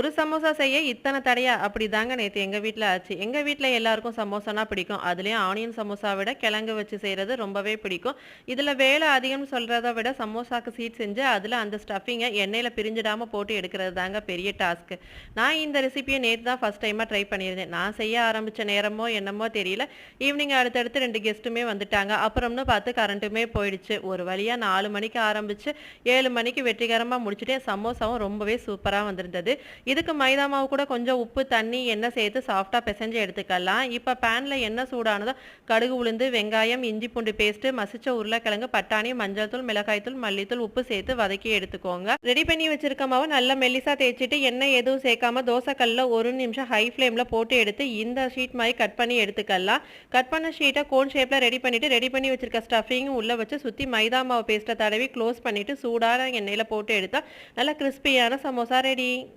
ஒரு சமோசா செய்ய இத்தனை தடையா? அப்படி தாங்க நேற்று எங்கள் வீட்டில் ஆச்சு. எங்கள் வீட்டில் எல்லாருக்கும் சமோசானா பிடிக்கும். அதுலேயும் ஆனியன் சமோசா விட கிழங்கு வச்சு செய்கிறது ரொம்பவே பிடிக்கும். இதில் வேலை அதிகம்னு சொல்கிறத விட சமோசாக்கு சீட் செஞ்சு அதில் அந்த ஸ்டஃபிங்கை எண்ணெயில் பிரிஞ்சிடாமல் போட்டு எடுக்கிறது தாங்க பெரிய டாஸ்க்கு நான் இந்த ரெசிபியை நேற்று தான் ஃபஸ்ட் டைமாக ட்ரை பண்ணியிருந்தேன். நான் செய்ய ஆரம்பித்த நேரமோ என்னமோ தெரியல. ஈவினிங் அடுத்தடுத்து ரெண்டு கெஸ்ட்டுமே வந்துட்டாங்க. அப்புறம்னு பார்த்து கரண்ட்டுமே போயிடுச்சு. ஒரு வழியாக நாலு மணிக்கு ஆரம்பித்து ஏழு மணிக்கு வெற்றிகரமாக முடிச்சுட்டேன் சமோசாவும் ரொம்பவே சூப்பராக வந்திருந்தது. இதுக்கு மைதா மாவு கூட கொஞ்சம் உப்பு தண்ணி எண்ணெய் சேர்த்து சாஃப்டாக பிசைஞ்சு எடுத்துக்கலாம். இப்போ பேனில் எண்ணெய் சூடானதோ கடுகு உளுந்து வெங்காயம் இஞ்சி பூண்டு பேஸ்ட்டு மசிச்ச உருளைக்கிழங்கு பட்டாணி மஞ்சள் தூள் மிளகாய் தூள் மல்லித்தூள் உப்பு சேர்த்து வதக்கி எடுத்துக்கோங்க. ரெடி பண்ணி வச்சிருக்க மாவு நல்லா மெல்லிசா தேய்ச்சிட்டு எண்ணெய் எதுவும் சேர்க்காம தோசைக்கல்ல ஒரு நிமிஷம் ஹை ஃப்ளேமில் போட்டு எடுத்து இந்த ஷீட் மாதிரி கட் பண்ணி எடுத்துக்கலாம். கட் பண்ண ஷீட்டை கோன் ஷேப்பில் ரெடி பண்ணிட்டு ரெடி பண்ணி வச்சிருக்க ஸ்டஃபிங்கும் உள்ளே வச்சு சுற்றி மைதா மாவு பேஸ்ட்டை தடவி க்ளோஸ் பண்ணிட்டு சூடான எண்ணெயில் போட்டு எடுத்தா நல்லா கிறிஸ்பியான சமோசா ரெடி